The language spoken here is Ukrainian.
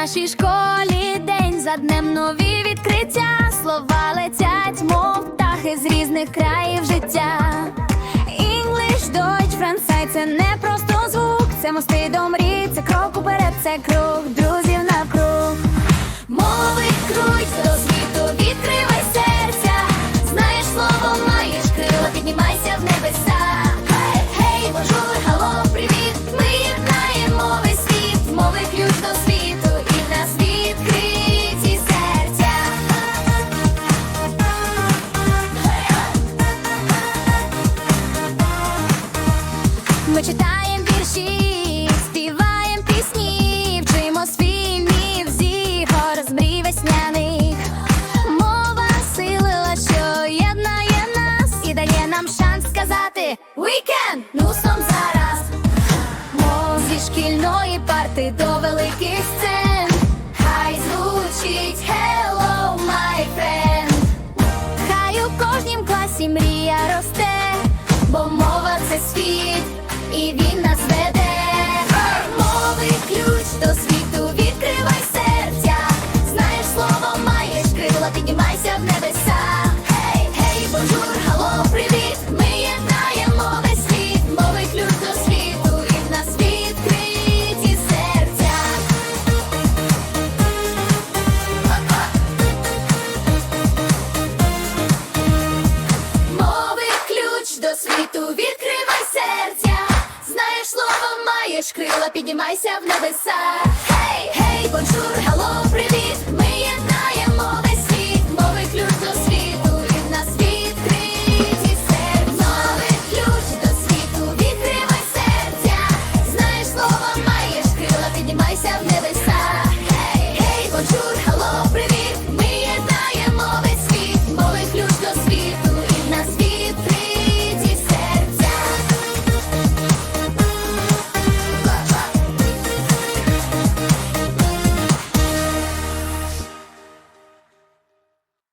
нашій школі день за днем нові відкриття. Слова летять, мов птахи з різних країв життя. English, Deutsch, Францай це не просто звук, це мости до мрій, це крок уперед, це круг, друзів навкруг. Ми читаємо вірші, співаємо пісні, вчимось фільмів з ігор з мрій весняних. Мова силила, що єднає нас і дає нам шанс сказати We can! ну сном зараз. Мов зі шкільної парти до великих сцен. Хай звучить Hello, my friend. Хай у кожнім класі мрія росте, бо мова це світ, і він нас веде. Мови ключ до світу, відкривай серця. Знаєш слово, маєш крила, піднімайся в небеса. Гей, гей, бонжур, хало, привіт. Ми єднаємо весь світ, мови ключ до світу, і нас відкриті серця. Мови ключ до світу, відкривай крила, піднімайся в небеса. Гей, гей, бонжур, хало, привіт.